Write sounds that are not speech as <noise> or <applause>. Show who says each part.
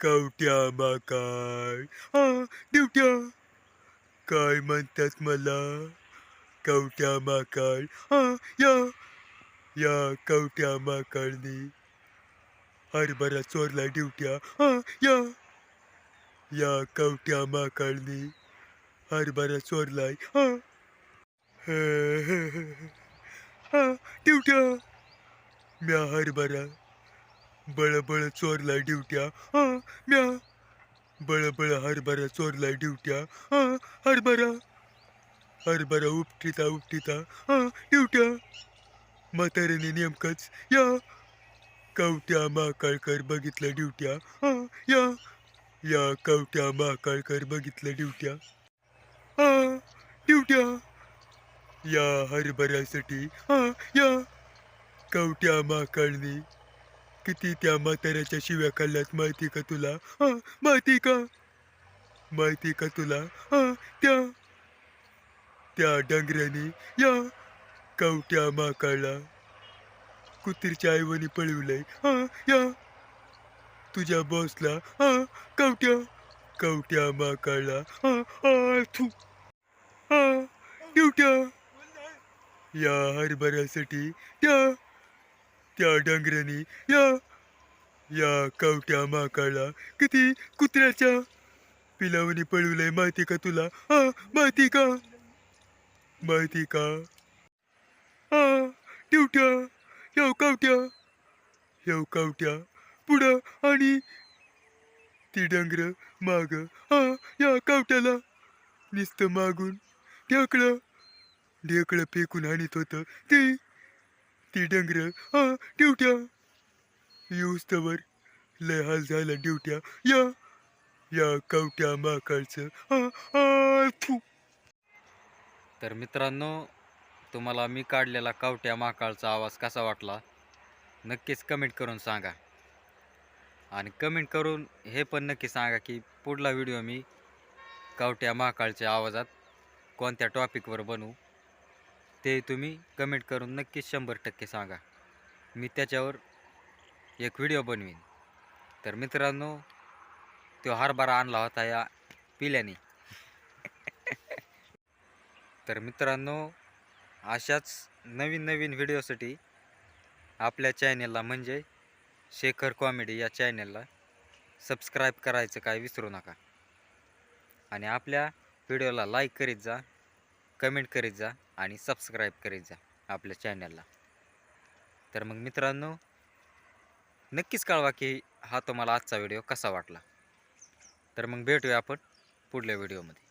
Speaker 1: कवट्या माकाय हा दिवट्या. काय म्हणतात मला? कवट्या माकाळ हा या. या कवट्या माकाळनी हरभरा चोरला ड्युट्या हा या. या कवट्या माकाळनी हरभरा चोरलाय. हा. ड्युट्या. म्या हरभरा. बळबळ चोरला ड्युट्या. म्या. बळबळ हरभरा चोरला ड्युट्या. हरभरा. हरभरा उपटिता उपटिता. हा ड्युट्या. म्हाताऱ्याने नेमकंच या. कवट्या महाकाळकर बघितलं ड्युट्या. या. या कवट्या महाकाळकर बघितलं ड्युट्या. ड्युट्या. या हरभऱ्यासाठी या. कवट्या महाकाळनी किती त्या म्हाताऱ्याच्या शिव्या खाल्ल्यात माहिती का तुला? हा माहिती का? माहिती का तुला? हा त्या. त्या डंगऱ्याने या कवट्या माकाळला कुत्रीच्या आईवणी पळवलंय. हा या. तुझ्या बॉसला हा कवट्या. कवट्या माकाळला हा हा थू हा ड्युट्या या हरभऱ्यासाठी त्या त्या डंगऱ्याने या या कवट्या माकाला किती कुत्र्याच्या पिलावणी पळवलंय. माहिती का तुला? हा माहिती का? माहिती का? हा ड्युट्या येऊ कावट्या येऊ कावट्या. पुढं आणि ती डंगर माग. हा या कावट्याला नुसतं मागून ढेकळं ढेकळं फेकून आणत होतं. ते ती डंगर हा ड्युट्या. युस्तवर लय हाल झाला ड्युट्या. या या कवट्या माकाळचं हा हा थू.
Speaker 2: तर मित्रांनो तुम्हाला मी काढलेला कावट्या महाकाळचा आवाज कसा वाटला नक्कीच कमेंट करून सांगा. आणि कमेंट करून हे पण नक्की सांगा की पुढला व्हिडिओ मी कावट्या महाकाळच्या आवाजात कोणत्या टॉपिकवर बनवू. ते तुम्ही कमेंट करून नक्कीच शंभर टक्के सांगा. मी त्याच्यावर एक व्हिडिओ बनवीन. तर मित्रांनो तो हरभरा आणला होता या पिल्याने. <laughs> तर मित्रांनो अशाच नवीन नवीन व्हिडिओसाठी आपल्या चॅनेलला म्हणजे शेखर कॉमेडी या चॅनेलला सबस्क्राईब करायचं काय विसरू नका. आणि आपल्या व्हिडिओला लाईक करीत जा कमेंट करीत जा. आणि सबस्क्राईब करीत जा आपल्या चॅनलला तर मग मित्रांनो नक्कीच कळवा की हा तुम्हाला आजचा व्हिडिओ कसा वाटला. तर मग भेटूया आपण पुढल्या व्हिडिओमध्ये